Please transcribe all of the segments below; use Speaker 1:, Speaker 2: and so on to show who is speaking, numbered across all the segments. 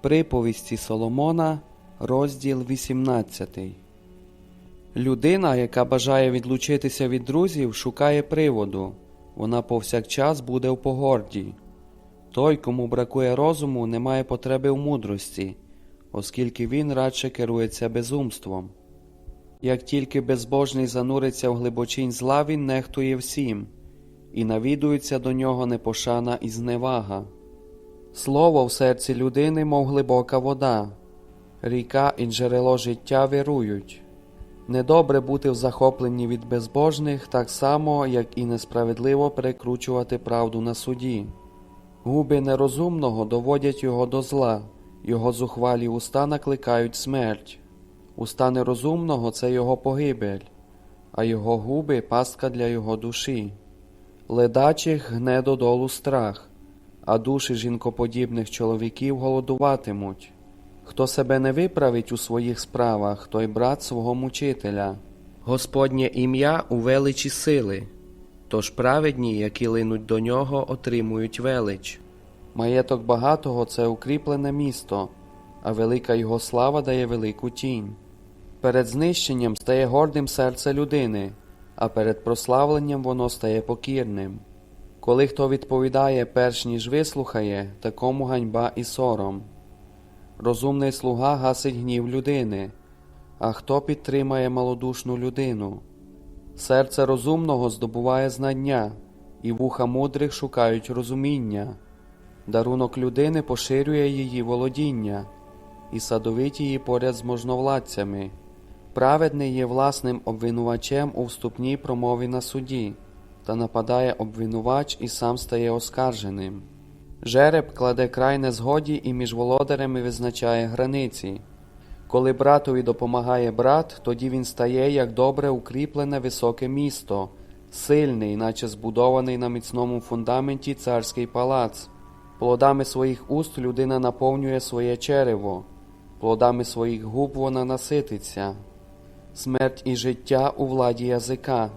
Speaker 1: Приповісті Соломона, розділ 18. Людина, яка бажає відлучитися від друзів, шукає приводу. Вона повсякчас буде в погорді. Той, кому бракує розуму, не має потреби в мудрості, оскільки він радше керується безумством. Як тільки безбожний зануриться в глибочинь зла, він нехтує всім, і навідується до нього непошана і зневага. Слово в серці людини, мов глибока вода, ріка і джерело життя вирують. Недобре бути в захопленні від безбожних, так само, як і несправедливо перекручувати правду на суді. Губи нерозумного доводять його до зла, його зухвалі уста накликають смерть. Уста нерозумного це його погибель, а його губи пастка для його душі. Ледачих гне додолу страх, а душі жінкоподібних чоловіків голодуватимуть. Хто себе не виправить у своїх справах, той брат свого мучителя. Господнє ім'я у величі сили, тож праведні, які линуть до нього, отримують велич. Маєток багатого це укріплене місто, а велика його слава дає велику тінь. Перед знищенням стає гордим серце людини, а перед прославленням воно стає покірним. Коли хто відповідає, перш ніж вислухає, такому ганьба і сором. Розумний слуга гасить гнів людини, а хто підтримає малодушну людину? Серце розумного здобуває знання, і вуха мудрих шукають розуміння. Дарунок людини поширює її володіння, і садовить її поряд з можновладцями. Праведний є власним обвинувачем у вступній промові на суді, та нападає обвинувач і сам стає оскарженим. Жереб кладе край незгоді і між володарями визначає границі. Коли братові допомагає брат, тоді він стає як добре укріплене високе місто, сильний, наче збудований на міцному фундаменті царський палац. Плодами своїх уст людина наповнює своє черево, плодами своїх губ вона насититься. Смерть і життя у владі язика.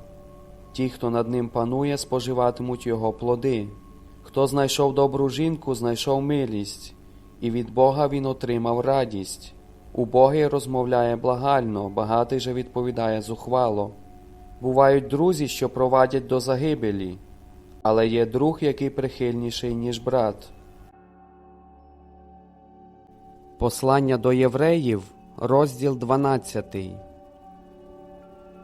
Speaker 1: Ті, хто над ним панує, споживатимуть його плоди. Хто знайшов добру жінку, знайшов милість, і від Бога він отримав радість. Убогий розмовляє благально, багатий же відповідає зухвало. Бувають друзі, що провадять до загибелі, але є друг, який прихильніший, ніж брат. Послання до євреїв, розділ 12.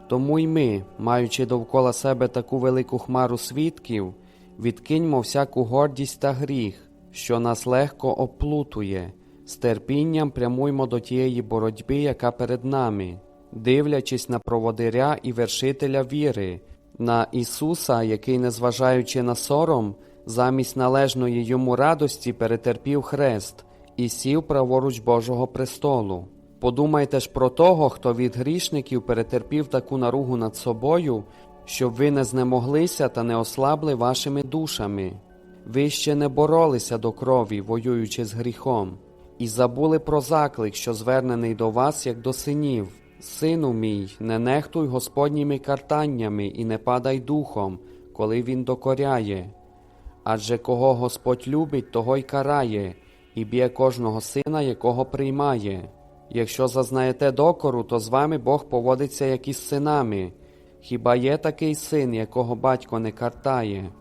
Speaker 1: Тому й ми, маючи довкола себе таку велику хмару свідків, відкиньмо всяку гордість та гріх, що нас легко оплутує, з терпінням прямуймо до тієї боротьби, яка перед нами, дивлячись на проводиря і вершителя віри, на Ісуса, який, незважаючи на сором, замість належної йому радості перетерпів хрест і сів праворуч Божого престолу. Подумайте ж про того, хто від грішників перетерпів таку наругу над собою, щоб ви не знемоглися та не ослабли вашими душами. Ви ще не боролися до крові, воюючи з гріхом, і забули про заклик, що звернений до вас, як до синів. Сину мій, не нехтуй Господніми картаннями і не падай духом, коли він докоряє. Адже кого Господь любить, того й карає, і б'є кожного сина, якого приймає. Якщо зазнаєте докору, то з вами Бог поводиться як із синами. Хіба є такий син, якого батько не картає?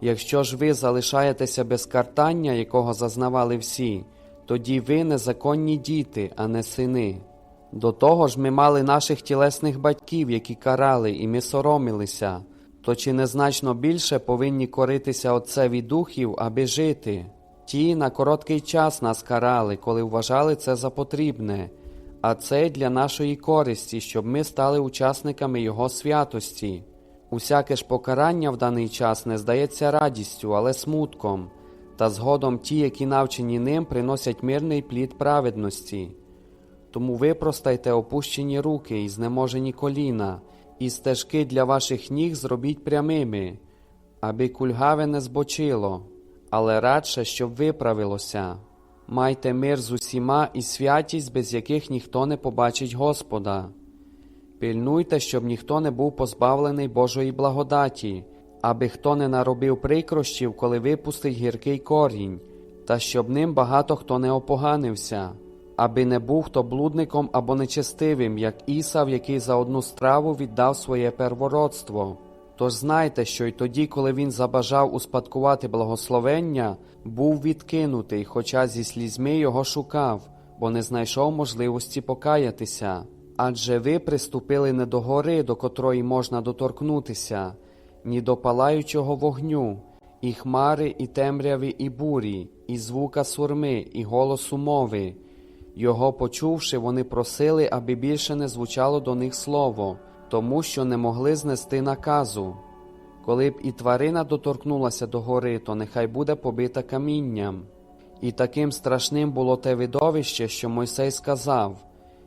Speaker 1: Якщо ж ви залишаєтеся без картання, якого зазнавали всі, тоді ви незаконні діти, а не сини. До того ж ми мали наших тілесних батьків, які карали, і ми соромилися, то чи незначно більше повинні коритися Отцеві духів, аби жити? Ті на короткий час нас карали, коли вважали це за потрібне, а це для нашої користі, щоб ми стали учасниками Його святості. Усяке ж покарання в даний час не здається радістю, але смутком, та згодом ті, які навчені ним, приносять мирний плід праведності. Тому випростайте опущені руки і знеможені коліна, і стежки для ваших ніг зробіть прямими, аби кульгаве не збочило, але радше, щоб виправилося. Майте мир з усіма і святість, без яких ніхто не побачить Господа. Пильнуйте, щоб ніхто не був позбавлений Божої благодаті, аби хто не наробив прикрощів, коли випустить гіркий корінь, та щоб ним багато хто не опоганився, аби не був хто блудником або нечестивим, як Ісав, який за одну страву віддав своє первородство. Тож знайте, що й тоді, коли він забажав успадкувати благословення, був відкинутий, хоча зі слізьми його шукав, бо не знайшов можливості покаятися. Адже ви приступили не до гори, до котрої можна доторкнутися, ні до палаючого вогню, і хмари, і темряви, і бурі, і звука сурми, і голосу мови. Його почувши, вони просили, аби більше не звучало до них слово, тому що не могли знести наказу. Коли б і тварина доторкнулася до гори, то нехай буде побита камінням. І таким страшним було те видовище, що Мойсей сказав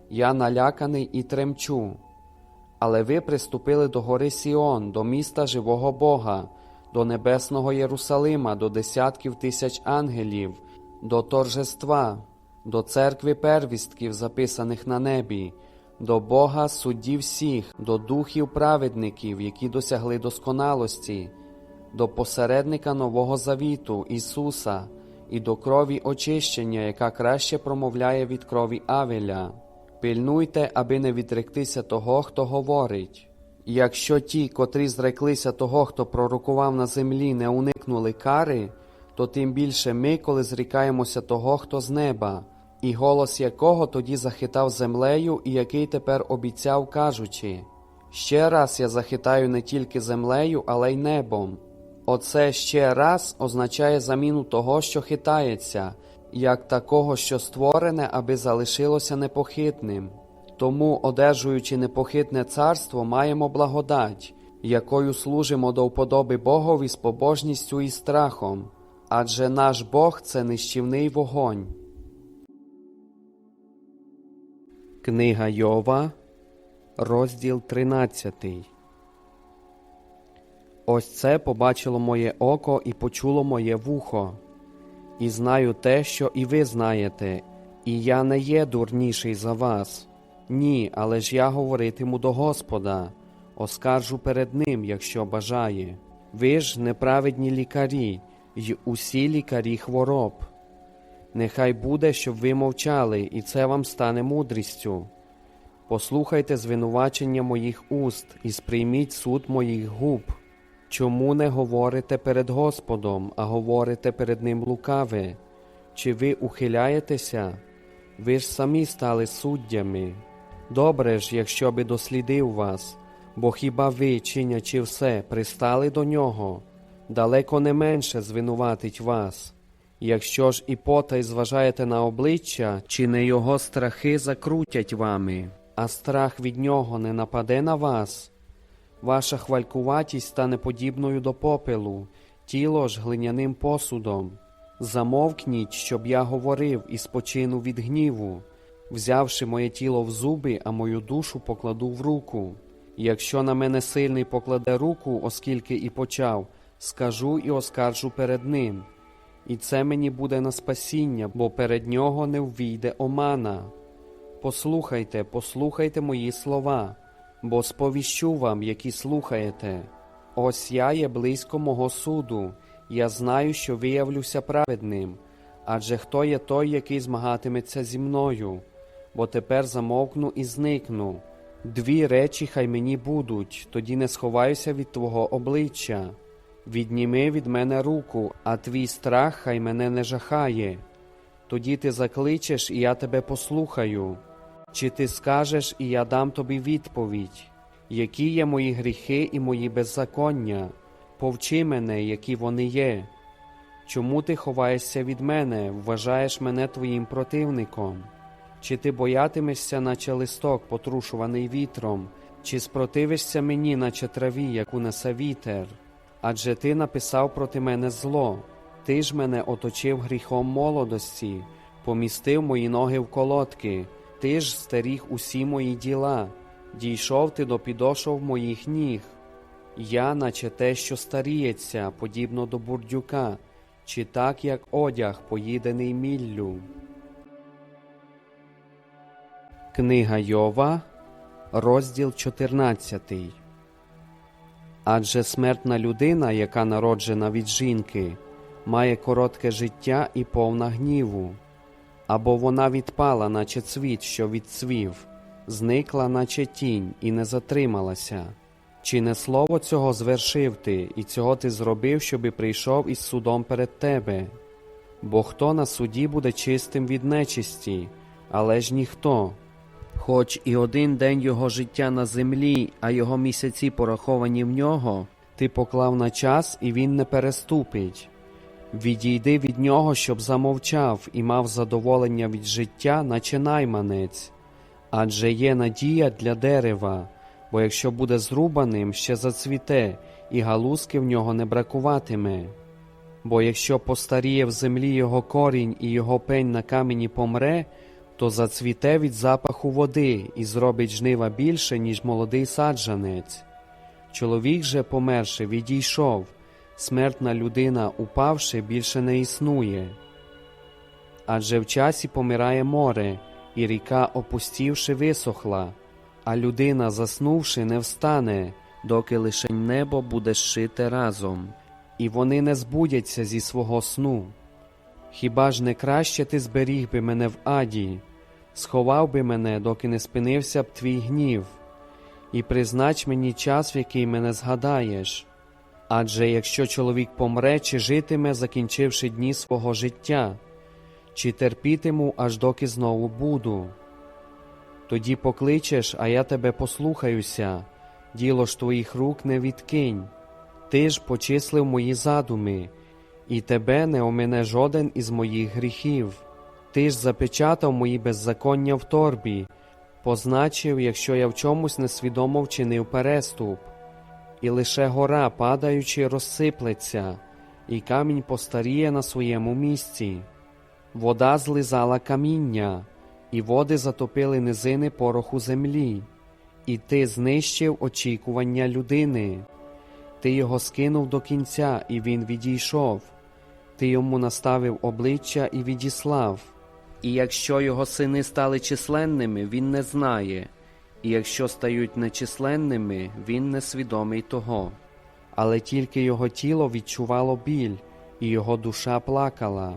Speaker 1: Я наляканий і тремчу. Але ви приступили до гори Сіон, до міста живого Бога, до небесного Єрусалима, до десятків тисяч ангелів, до торжества, до церкви первістків, записаних на небі, до Бога судді всіх, до духів праведників, які досягли досконалості, до посередника Нового Завіту, Ісуса, і до крові очищення, яка краще промовляє від крові Авеля. Пильнуйте, аби не відректися того, хто говорить. Якщо ті, котрі зреклися того, хто пророкував на землі, не уникнули кари, то тим більше ми, коли зрікаємося того, хто з неба, і голос якого тоді захитав землею, і який тепер обіцяв, кажучи: Ще раз я захитаю не тільки землею, але й небом. Оце ще раз означає заміну того, що хитається, як такого, що створене, аби залишилося непохитним. Тому, одержуючи непохитне царство, маємо благодать, якою служимо до вподоби Богові з побожністю і страхом, адже наш Бог це нищівний вогонь. Книга Йова, розділ 13 Ось це побачило моє око і почуло моє вухо, і знаю те, що і ви знаєте, і я не є дурніший за вас. Ні, але ж я говоритиму до Господа, оскаржу перед Ним, якщо бажає. Ви ж неправедні лікарі, й усі лікарі хвороб. Нехай буде, щоб ви мовчали, і це вам стане мудрістю. Послухайте звинувачення моїх уст і сприйміть суд моїх губ. Чому не говорите перед Господом, а говорите перед Ним лукаве? Чи ви ухиляєтеся? Ви ж самі стали суддями. Добре ж, якщо би дослідив вас, бо хіба ви, чинячи все, пристали до нього, далеко не менше звинуватить вас. Якщо ж і потай зважаєте на обличчя, чи не його страхи закрутять вами, а страх від нього не нападе на вас, ваша хвалькуватість стане подібною до попелу, тіло ж глиняним посудом. Замовкніть, щоб я говорив і спочину від гніву, взявши моє тіло в зуби, а мою душу покладу в руку. Якщо на мене сильний покладе руку, оскільки і почав, скажу і оскаржу перед ним. І це мені буде на спасіння, бо перед нього не ввійде омана. Послухайте, послухайте мої слова, бо сповіщу вам, які слухаєте. Ось я є близько мого суду, я знаю, що виявлюся праведним, адже хто є той, який змагатиметься зі мною, бо тепер замовкну і зникну. Дві речі хай мені будуть, тоді не сховаюся від Твого обличчя. Відніми від мене руку, а твій страх хай мене не жахає. Тоді ти закличеш, і я тебе послухаю. Чи ти скажеш, і я дам тобі відповідь, які є мої гріхи і мої беззаконня, повчи мене, які вони є. Чому ти ховаєшся від мене, вважаєш мене твоїм противником? Чи ти боятимешся, наче листок, потрушуваний вітром, чи спротивишся мені, наче траві, яку несе вітер? Адже ти написав проти мене зло, ти ж мене оточив гріхом молодості, помістив мої ноги в колодки, ти ж стеріг усі мої діла, дійшов ти до підошов моїх ніг. Я, наче те, що старіється, подібно до бурдюка, чи так, як одяг, поїдений міллю. Книга Йова, розділ 14 Адже смертна людина, яка народжена від жінки, має коротке життя і повна гніву, або вона відпала, наче цвіт, що відцвів, зникла, наче тінь, і не затрималася. Чи не слово цього звершив ти, і цього ти зробив, щоби прийшов із судом перед тебе? Бо хто на суді буде чистим від нечисті, але ж ніхто. Хоч і один день його життя на землі, а його місяці пораховані в нього, ти поклав на час, і він не переступить. Відійди від нього, щоб замовчав і мав задоволення від життя, наче найманець. Адже є надія для дерева, бо якщо буде зрубаним, ще зацвіте, і галузки в нього не бракуватиме. Бо якщо постаріє в землі його корінь і його пень на камені помре, то зацвіте від запаху води і зробить жнива більше, ніж молодий саджанець. Чоловік же, померши, відійшов, смертна людина, упавши, більше не існує. Адже в часі помирає море, і ріка, опустівши, висохла, а людина, заснувши, не встане, доки лише небо буде зшите разом, і вони не збудяться зі свого сну. Хіба ж не краще ти зберіг би мене в аді, сховав би мене, доки не спинився б твій гнів, і признач мені час, в який мене згадаєш. Адже якщо чоловік помре, чи житиме, закінчивши дні свого життя, чи терпітиму, аж доки знову буду. Тоді покличеш, а я тебе послухаюся, діло ж твоїх рук не відкинь. Ти ж почислив мої задуми, і тебе не омине жоден із моїх гріхів. Ти ж запечатав мої беззаконня в торбі, позначив, якщо я в чомусь несвідомо вчинив переступ, і лише гора, падаючи, розсиплеться, і камінь постаріє на своєму місці. Вода злизала каміння, і води затопили низини пороху землі, і ти знищив очікування людини. Ти його скинув до кінця, і він відійшов. Ти йому наставив обличчя і відіслав. І якщо його сини стали численними, він не знає, і якщо стають нечисленними, він не свідомий того. Але тільки його тіло відчувало біль, і його душа плакала.